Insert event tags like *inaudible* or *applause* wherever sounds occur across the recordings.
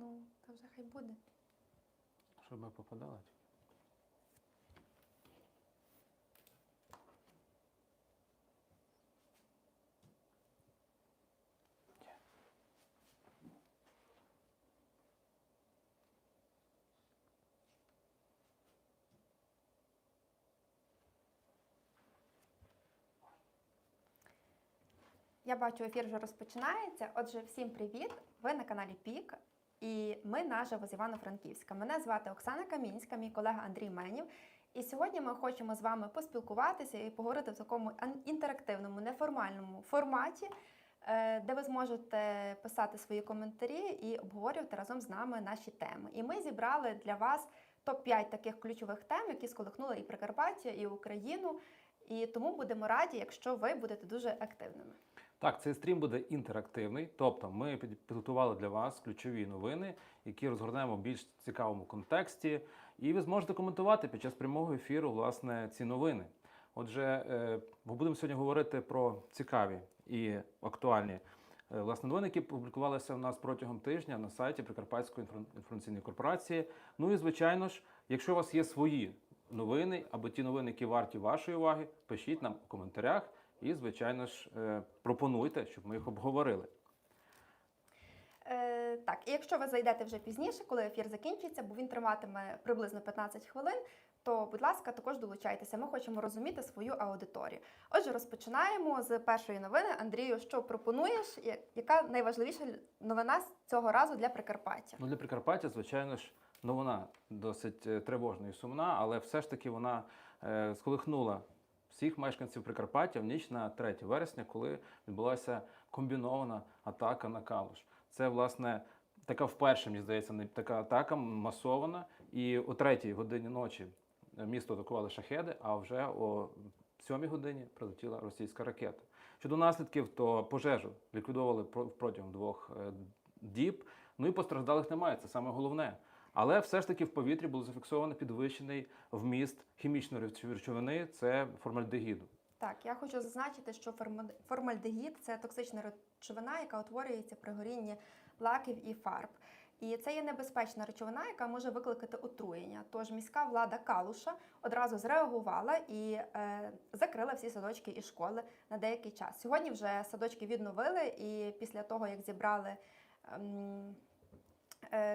Ну, то вже хай буде. Щоб ми попадали. Я бачу, ефір вже розпочинається. Отже, всім привіт! Ви на каналі Пік. І ми наживо з Івано-Франківська. Мене звати Оксана Камінська, мій колега Андрій Менів. І сьогодні ми хочемо з вами поспілкуватися і поговорити в такому інтерактивному, неформальному форматі, е, де ви зможете писати свої коментарі і обговорювати разом з нами наші теми. І ми зібрали для вас топ-5 таких ключових тем, які сколихнули і Прикарпаття, і Україну. І тому будемо раді, якщо ви будете дуже активними. Так, цей стрім буде інтерактивний, тобто ми підготували для вас ключові новини, які розгорнемо в більш цікавому контексті, і ви зможете коментувати під час прямого ефіру власне ці новини. Отже, е, ми будемо сьогодні говорити про цікаві і актуальні е, власне новини, які публікувалися в нас протягом тижня на сайті Прикарпатської інформаційної корпорації. Ну і звичайно ж, якщо у вас є свої новини або ті новини, які варті вашої уваги, пишіть нам у коментарях. І, звичайно ж, е, пропонуйте, щоб ми їх обговорили. Е, так, і якщо ви зайдете вже пізніше, коли ефір закінчиться, бо він триматиме приблизно 15 хвилин, то, будь ласка, також долучайтеся. Ми хочемо розуміти свою аудиторію. Отже, розпочинаємо з першої новини. Андрію, що пропонуєш? Яка найважливіша новина з цього разу для Прикарпаття? Ну, для Прикарпаття, звичайно ж, новина досить е, тривожна і сумна, але все ж таки вона е, сколихнула всіх мешканців Прикарпаття в ніч на 3 вересня, коли відбулася комбінована атака на Калуш. Це, власне, така вперше, мені здається, не- така атака масована. І о 3 годині ночі місто атакували шахеди, а вже о 7 годині прилетіла російська ракета. Щодо наслідків, то пожежу ліквідовували про- протягом двох е, діб. Ну і постраждалих немає, це саме головне. Але все ж таки в повітрі було зафіксовано підвищений вміст хімічної речов- речовини це формальдегіду. Так, я хочу зазначити, що формаль- формальдегід це токсична речовина, яка утворюється при горінні лаків і фарб. І це є небезпечна речовина, яка може викликати отруєння. Тож міська влада Калуша одразу зреагувала і е, закрила всі садочки і школи на деякий час. Сьогодні вже садочки відновили, і після того, як зібрали е,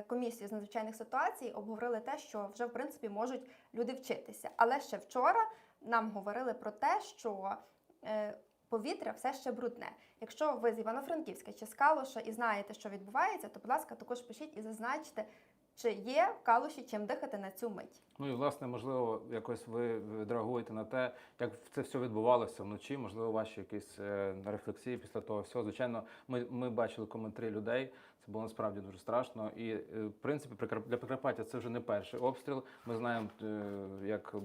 комісію з надзвичайних ситуацій, обговорили те, що вже в принципі можуть люди вчитися. Але ще вчора нам говорили про те, що е, повітря все ще брудне. Якщо ви з Івано-Франківська чи з Калуша і знаєте, що відбувається, то, будь ласка, також пишіть і зазначте, чи є в Калуші чим дихати на цю мить. Ну і власне, можливо, якось ви відреагуєте на те, як це все відбувалося вночі. Можливо, ваші якісь е, рефлексії після того всього. Звичайно, ми, ми бачили коментарі людей. Це було насправді дуже страшно. І е, в принципі, для Прикарпаття це вже не перший обстріл. Ми знаємо, е, як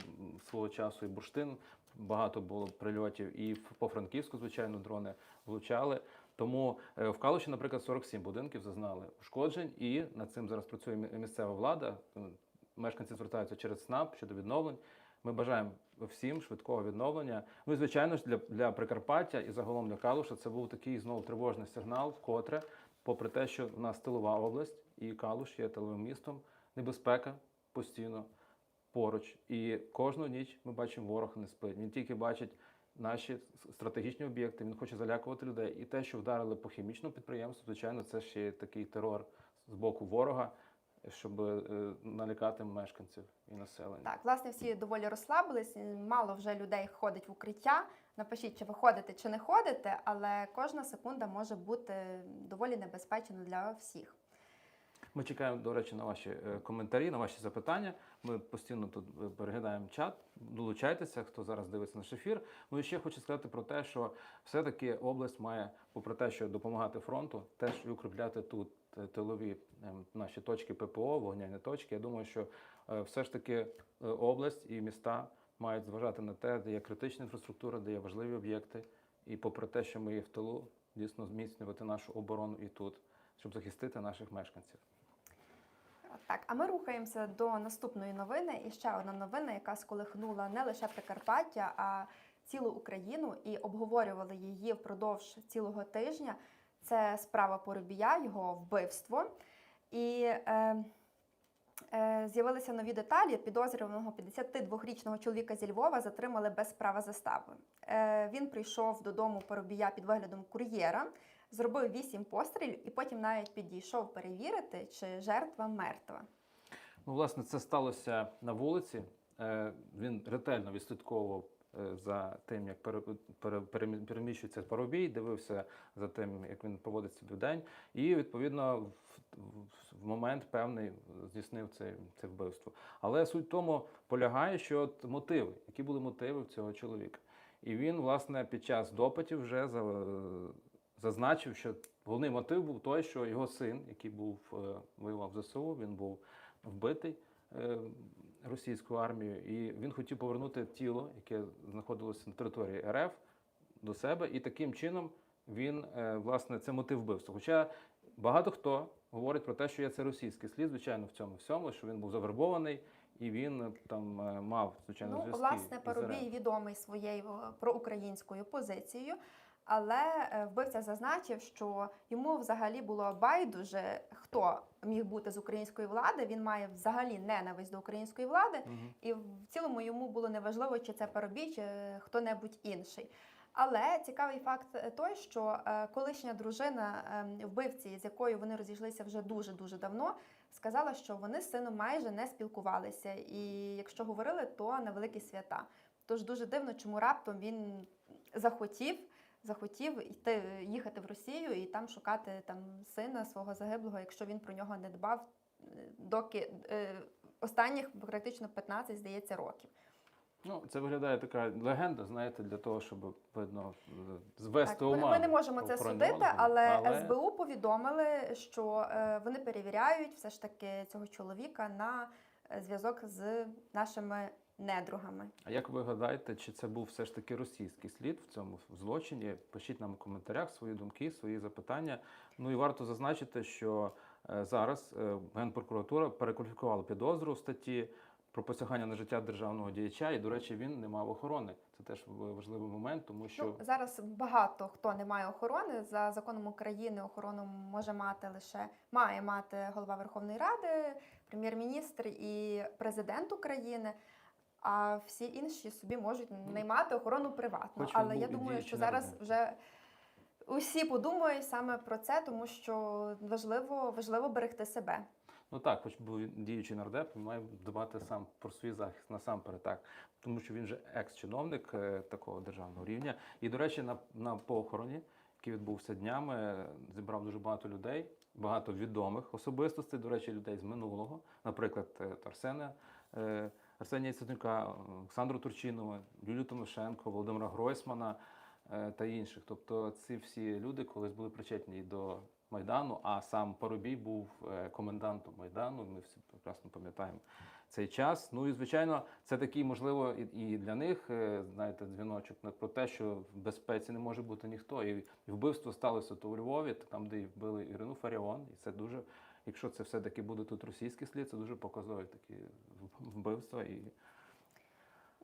свого часу і бурштин багато було прильотів, і по Франківську, звичайно, дрони влучали. Тому е, в Калуші, наприклад, 47 будинків зазнали ушкоджень, і над цим зараз працює місцева влада. Мешканці звертаються через СНАП щодо відновлень. Ми бажаємо всім швидкого відновлення. Ну звичайно ж для, для Прикарпаття і загалом для Калуша це був такий знову тривожний сигнал, вкотре, попри те, що в нас тилова область і Калуш є тиловим містом, небезпека постійно поруч. І кожну ніч ми бачимо, ворог не спить. Він тільки бачить наші стратегічні об'єкти, він хоче залякувати людей. І те, що вдарили по хімічному підприємству, звичайно, це ще є такий терор з боку ворога, щоб е, налякати мешканців і населення. Так, власне, всі доволі розслабились. Мало вже людей ходить в укриття. Напишіть, чи ви ходите, чи не ходите, але кожна секунда може бути доволі небезпечною для всіх. Ми чекаємо, до речі, на ваші е, коментарі, на ваші запитання. Ми постійно тут е, переглядаємо чат. Долучайтеся, хто зараз дивиться наш ефір. Ну і ще хочу сказати про те, що все-таки область має, попри те, що допомагати фронту, теж і укріпляти тут тилові ем, наші точки ППО, вогняні точки. Я думаю, що е, все ж таки е, область і міста мають зважати на те, де є критична інфраструктура, де є важливі об'єкти. І попри те, що ми є в тилу, дійсно зміцнювати нашу оборону і тут, щоб захистити наших мешканців. Так, а ми рухаємося до наступної новини. І ще одна новина, яка сколихнула не лише Прикарпаття, а цілу Україну, і обговорювали її впродовж цілого тижня. Це справа Поробія, його вбивство. І е, е, з'явилися нові деталі. Підозрюваного 52-річного чоловіка зі Львова затримали без права застави. Е, він прийшов додому Парубія під виглядом кур'єра, зробив вісім пострілів і потім навіть підійшов перевірити, чи жертва мертва. Ну, власне, це сталося на вулиці. Е, Він ретельно відслідковував за тим, як пере- пере- переміщується парубій, дивився за тим, як він поводить себе в день, і відповідно в, момент певний здійснив це, це вбивство. Але суть в тому полягає, що от мотиви, які були мотиви в цього чоловіка. І він, власне, під час допитів вже зазначив, що головний мотив був той, що його син, який був е, воював в ЗСУ, він був вбитий російською армією, і він хотів повернути тіло, яке знаходилося на території РФ, до себе, і таким чином він е, власне це мотив вбивства. Хоча багато хто говорить про те, що є це російський слід, звичайно, в цьому всьому, що він був завербований і він е, там е, мав звичайно Ну, зв'язки. власне, Парубій відомий своєю проукраїнською позицією, але вбивця зазначив, що йому взагалі було байдуже, хто міг бути з української влади. Він має взагалі ненависть до української влади, Мгм. і в цілому йому було неважливо, чи це Парубій, чи хто-небудь інший. Але цікавий факт е, той, що е, колишня дружина е, вбивці, з якою вони розійшлися вже дуже дуже давно, сказала, що вони з сином майже не спілкувалися, і якщо говорили, то на великі свята. Тож дуже дивно, чому раптом він захотів. Захотів йти їхати в Росію і там шукати там сина свого загиблого, якщо він про нього не дбав, е, доки е, останніх практично 15, здається, років. Ну, це виглядає така легенда, знаєте, для того, щоб видно звести Так, ми, ми не можемо це судити, органу. але, СБУ повідомили, що е, вони перевіряють все ж таки цього чоловіка на зв'язок з нашими недругами. А як ви гадаєте, чи це був все ж таки російський слід в цьому злочині? Пишіть нам у коментарях свої думки, свої запитання. Ну і варто зазначити, що е, зараз е, Генпрокуратура перекваліфікувала підозру статті про посягання на життя державного діяча, і, до речі, він не мав охорони. Це теж важливий момент, тому що Ну, зараз багато хто не має охорони. За законом України охорону може мати лише має мати голова Верховної Ради, прем'єр-міністр і президент України. А всі інші собі можуть наймати охорону приватно. Хоч він Але я думаю, що зараз вже усі подумають саме про це, тому що важливо, важливо берегти себе. Ну так, хоч був діючий нардеп, він має дбати сам про свій захист насамперед, так. Тому що він же екс-чиновник е, такого державного рівня. І, до речі, на, на похороні, який відбувся днями, зібрав дуже багато людей, багато відомих особистостей, до речі, людей з минулого, наприклад, е, Арсена. е, Арсенія Яценюка, Олександру Турчинова, Юлію Тимошенко, Володимира Гройсмана е, та інших. Тобто ці всі люди колись були причетні до Майдану, а сам Парубій був е, комендантом Майдану. Ми всі прекрасно пам'ятаємо цей час. Ну і звичайно, це такий, можливо, і, для них, е, знаєте, дзвіночок про те, що в безпеці не може бути ніхто. І, вбивство сталося то у Львові, там, де вбили Ірину Фаріон. І це дуже, якщо це все-таки буде тут російський слід, це дуже показові такі вбивства. І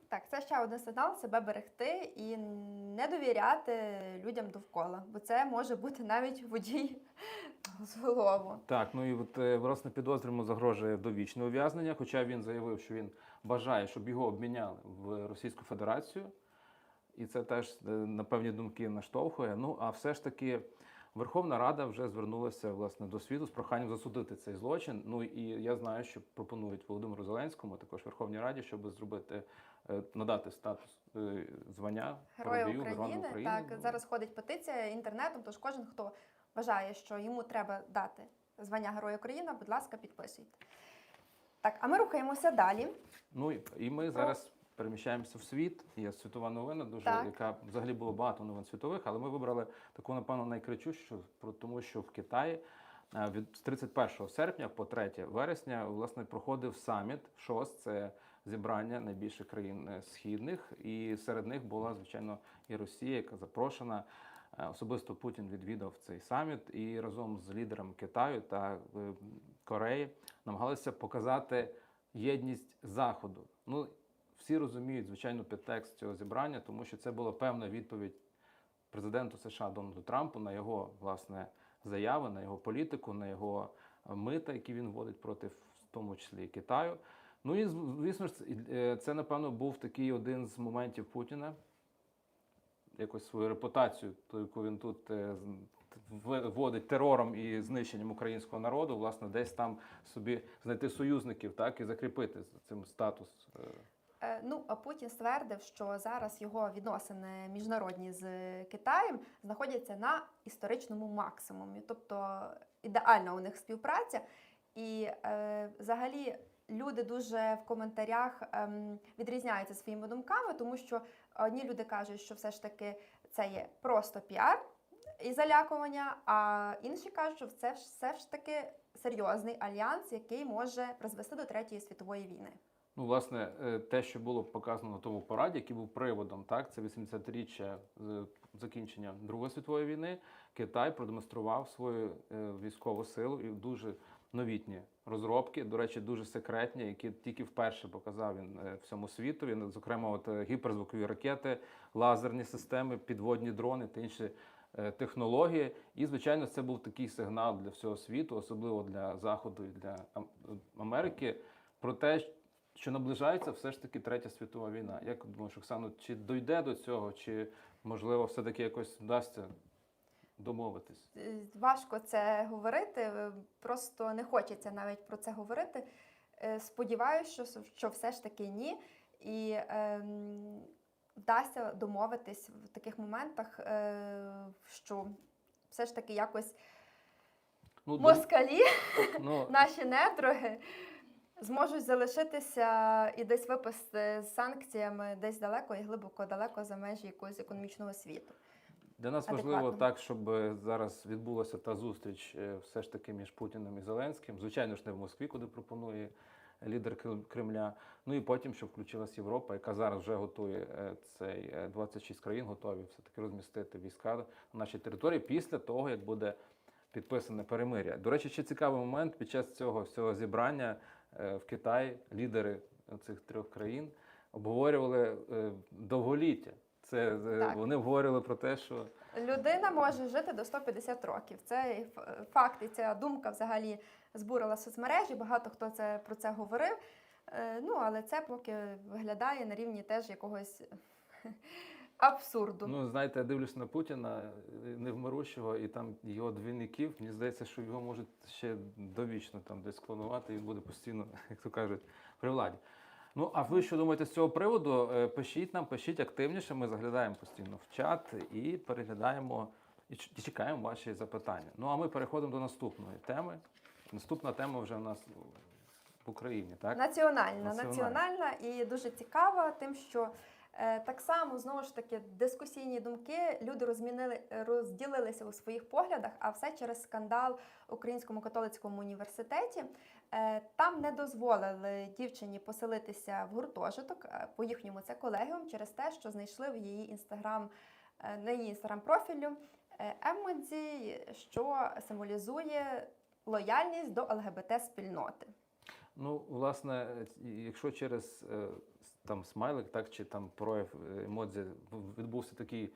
Так, це ще один сигнал себе берегти і не довіряти людям довкола, бо це може бути навіть водій з голову. Так, ну і от е, власне підозрюємо загрожує довічне ув'язнення, хоча він заявив, що він бажає, щоб його обміняли в Російську Федерацію, і це теж е, на певні думки наштовхує. Ну а все ж таки. Верховна Рада вже звернулася власне до світу з проханням засудити цей злочин. Ну і я знаю, що пропонують Володимиру Зеленському, також Верховній Раді, щоб зробити е, надати статус е, звання Героя України. Героям Так, зараз ходить петиція інтернетом, тож кожен, хто вважає, що йому треба дати звання Героя України, будь ласка, підписуйте. Так, а ми рухаємося далі. Ну і ми зараз переміщаємося в світ. Є світова новина, дуже Так. яка взагалі було багато новин світових, але ми вибрали таку, напевно, найкричущу, про тому, що в Китаї е, від з 31 серпня по 3 вересня власне проходив саміт ШОС. Це зібрання найбільших країн е, східних, і серед них була звичайно і Росія, яка запрошена. Е, Особисто Путін відвідав цей саміт і разом з лідером Китаю та Кореї намагалися показати єдність Заходу. Ну, всі розуміють, звичайно, підтекст цього зібрання, тому що це була певна відповідь президенту США Дональду Трампу на його власне заяви, на його політику, на його мита, які він вводить проти, в тому числі Китаю. Ну і звісно ж, це- е, напевно був такий один з моментів Путіна. Якось свою репутацію, ту, яку він тут е, вводить терором і знищенням українського народу, власне, десь там собі знайти союзників, так і закріпити цим статус. Е, Е, Ну, а Путін ствердив, що зараз його відносини міжнародні з Китаєм знаходяться на історичному максимумі, тобто ідеальна у них співпраця. І е, взагалі люди дуже в коментарях ем, відрізняються своїми думками, тому що одні люди кажуть, що все ж таки це є просто піар і залякування, а інші кажуть, що це все ж таки серйозний альянс, який може призвести до третьої світової війни. Ну, власне, е, те, що було показано на тому параді, який був приводом, так, це 80-річчя з закінчення Другої світової війни. Китай продемонстрував свою е, військову силу і дуже новітні розробки, до речі, дуже секретні, які тільки вперше показав він е, всьому світу. Він, зокрема, от е, гіперзвукові ракети, лазерні системи, підводні дрони та інші е, технології. І, звичайно, це був такий сигнал для всього світу, особливо для Заходу і для Америки, про те, що наближається все ж таки третя світова війна. Як думаєш, Оксано, чи дойде до цього, чи можливо все-таки якось вдасться домовитись? Е, Важко це говорити, е, просто не хочеться навіть про це говорити. Е, Сподіваюся, що, що все ж таки ні. І ем, вдасться домовитись в таких моментах, е, що все ж таки якось Ну, москалі, ну, *laughs* наші недруги, зможуть залишитися і десь випасти з санкціями десь далеко і глибоко далеко за межі якогось економічного світу. Для нас важливо так, щоб е, зараз відбулася та зустріч е, все ж таки між Путіним і Зеленським. Звичайно ж, не в Москві, куди пропонує лідер Крем- Кремля. Ну і потім, щоб включилась Європа, яка зараз вже готує е, цей е, 26 країн, готові все таки розмістити війська на нашій території після того, як буде підписане перемиря. До речі, ще цікавий момент під час цього всього зібрання е, в Китаї лідери цих трьох країн обговорювали е, довголіття. Це е, Так. вони говорили про те, що Людина може жити до 150 років. Це факт, і ця думка взагалі збурила соцмережі. Багато хто це про це говорив. Е, Ну, але це поки виглядає на рівні теж якогось абсурду. ну знаєте, я дивлюсь на Путіна е, невмирущого, і там його двійників. Мені здається, що його можуть ще довічно там десь клонувати, і він буде постійно, *laughs* як то кажуть, при владі. Ну, а ви що думаєте з цього приводу? Е, Пишіть нам, пишіть активніше. Ми заглядаємо постійно в чат і переглядаємо і чекаємо ваші запитання. Ну а ми переходимо до наступної теми. Наступна тема вже в нас в Україні, так? Національна, Національна. національна і дуже цікава, тим, що так само знову ж таки дискусійні думки люди розмінили, розділилися у своїх поглядах, а все через скандал в Українському католицькому університеті. Е, там не дозволили дівчині поселитися в гуртожиток. е, По їхньому це колегіум через те, що знайшли в її інстаграм е, на її інстаграм профілю е, емодзі, що символізує лояльність до ЛГБТ спільноти. Ну, власне, е, якщо через е, там смайлик, так чи там прояв е, емодзі відбувся такий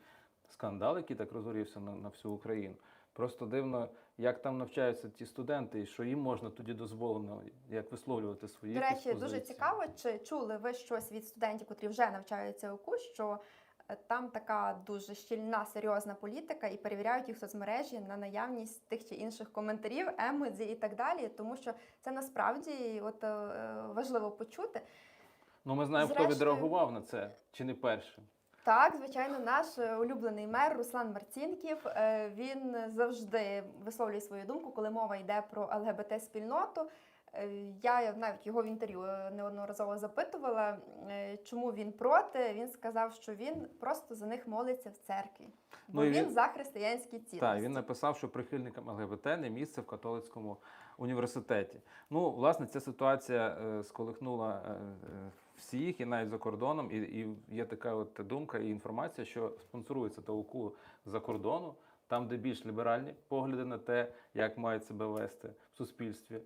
скандал, який так розгорівся на, на всю Україну. Просто дивно, як там навчаються ті студенти, і що їм можна тоді дозволено як висловлювати свої До речі, дуже цікаво, чи чули ви щось від студентів, котрі вже навчаються у КУ, що там така дуже щільна, серйозна політика, і перевіряють їх соцмережі на наявність тих чи інших коментарів, емодзі і так далі. Тому що це насправді от, е, важливо почути. Ну, ми знаємо, хто відреагував на це, чи не першим. Так, звичайно, наш е, улюблений мер Руслан Марцінків. е, Він завжди висловлює свою думку, коли мова йде про ЛГБТ спільноту. Е, Я навіть його в інтерв'ю е, неодноразово запитувала, е, чому він проти. Він сказав, що він просто за них молиться в церкві, бо Ну, він, він- за християнські цінності. Так, він написав, що прихильникам ЛГБТ не місце в католицькому університеті. Ну, власне, ця ситуація сколихнула всіх і навіть за кордоном. І, і є така от думка і інформація, що спонсорується ТОКУ за кордону, там, де більш ліберальні погляди на те, як мають себе вести в суспільстві.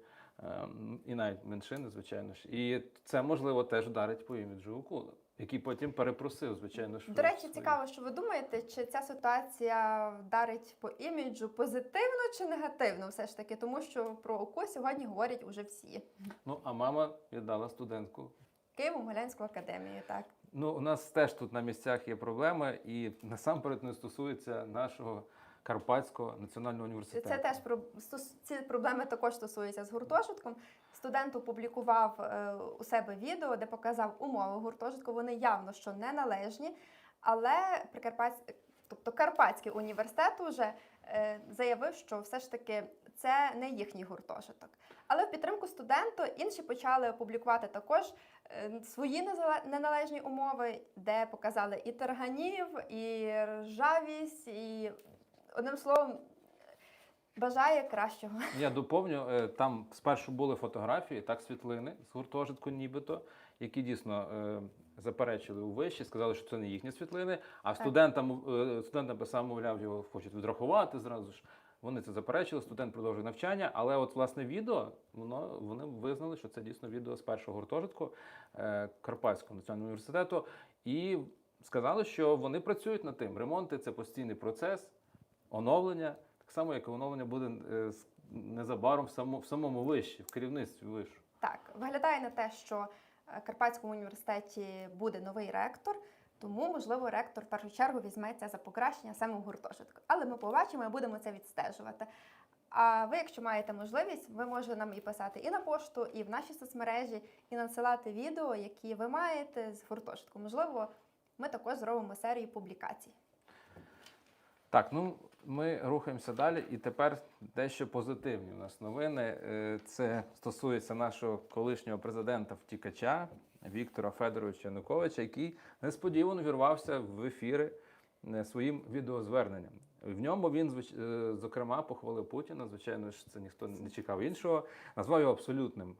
Ем, і навіть меншини, звичайно ж. І це можливо теж вдарить по іміджу укула, який потім перепросив, звичайно ж. До речі, свої- цікаво, що ви думаєте, чи ця ситуація вдарить по іміджу позитивно чи негативно, все ж таки, тому що про ОКУ сьогодні говорять уже всі. Ну а мама віддала студентку Києво-Могилянську академію, так. Ну, у нас теж тут на місцях є проблеми, і насамперед не стосується нашого Карпатського національного університету. Це теж про ці проблеми також стосуються з гуртожитком. Студент опублікував е, у себе відео, де показав умови гуртожитку. Вони явно що неналежні, але Прикарпатсь... тобто Карпатський університет уже е, заявив, що все ж таки це не їхній гуртожиток. Але в підтримку студенту інші почали опублікувати також е, свої неналежні умови, де показали і тарганів, і ржавість, і одним словом. Бажає кращого. *laughs* Я доповню, е, там спершу були фотографії, так, світлини з гуртожитку, нібито, які дійсно е, заперечили у виші, сказали, що це не їхні світлини. А студентам е, студент написав, мовляв, його хочуть відрахувати зразу ж. Вони це заперечили, студент продовжує навчання, але от власне відео воно вони визнали, що це дійсно відео з першого гуртожитку е, Карпатського національного університету, і сказали, що вони працюють над тим. Ремонти це постійний процес, оновлення, так само як і оновлення буде е, незабаром в самому, в самому виші, в керівництві вишу. Так, виглядає на те, що е, Карпатському університеті буде новий ректор, тому, можливо, ректор в першу чергу візьметься за покращення саме в гуртожитку. Але ми побачимо і будемо це відстежувати. А ви, якщо маєте можливість, ви можете нам і писати і на пошту, і в наші соцмережі, і надсилати відео, які ви маєте з гуртожитку. Можливо, ми також зробимо серію публікацій. Так, ну ми рухаємося далі, і тепер дещо позитивні у нас новини. Е, Це стосується нашого колишнього президента втікача Віктора Федоровича Януковича, який несподівано вірвався в ефіри е, своїм відеозверненням. В ньому він е, зокрема похвалив Путіна. Звичайно ж, це ніхто не чекав іншого. Назвав його абсолютним,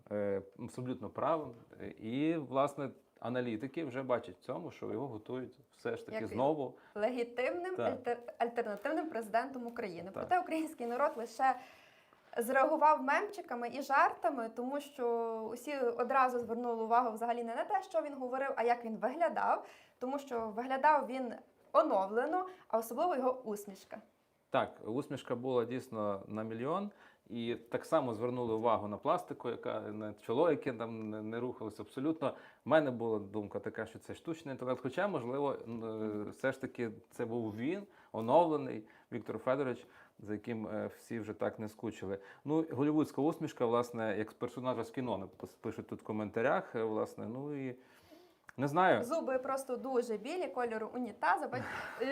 абсолютно правим. І власне аналітики вже бачать в цьому, що його готують все ж таки Як- знову. легітимним Так. альтер- альтернативним президентом України. Так. Проте український народ лише зреагував мемчиками і жартами, тому що усі одразу звернули увагу взагалі не на те, що він говорив, а як він виглядав, тому що виглядав він оновлено, а особливо його усмішка. Так, усмішка була дійсно на мільйон. І так само звернули увагу на пластику, яка на чоло, яке там не, не рухалося абсолютно. У мене була думка така, що це штучний інтелект. Хоча, можливо, е, все ж таки це був він, оновлений Віктор Федорович, за яким е, всі вже так не скучили. Ну, голівудська усмішка, власне, як персонажа з кіно напис- пишуть тут в коментарях. е, Власне, ну і не знаю. Зуби просто дуже білі, кольору унітаза. Бач,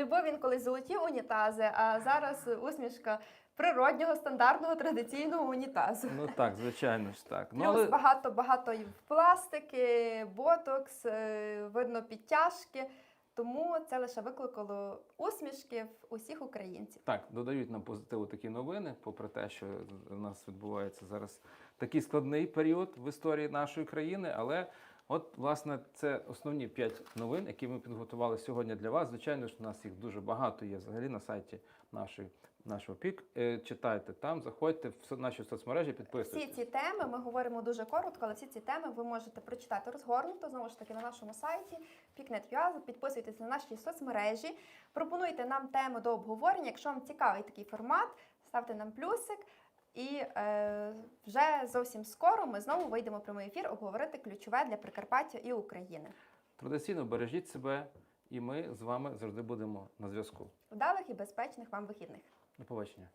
бо він колись золоті унітази, а зараз усмішка природнього, стандартного, традиційного унітазу. Ну так, звичайно ж так. Ну, Плюс але... багато багато і пластики, ботокс, е, видно підтяжки. Тому це лише викликало усмішки в усіх українців. Так, додають нам позитиву такі новини, попри те, що у нас відбувається зараз такий складний період в історії нашої країни. Але от, власне, це основні п'ять новин, які ми підготували сьогодні для вас. Звичайно ж, у нас їх дуже багато є взагалі на сайті нашої, нашого пік. Е, Читайте там, заходьте в наші соцмережі, Всі ці теми ми говоримо дуже коротко, але всі ці теми ви можете прочитати розгорнуто знову ж таки на нашому сайті Picnet.ua. Підписуйтесь на наші соцмережі, пропонуйте нам теми до обговорення. Якщо вам цікавий такий формат, ставте нам плюсик. І е, вже зовсім скоро ми знову вийдемо в прямий ефір обговорити ключове для Прикарпаття і України. Традиційно бережіть себе, і ми з вами завжди будемо на зв'язку. Вдалих і безпечних вам вихідних. До побачення.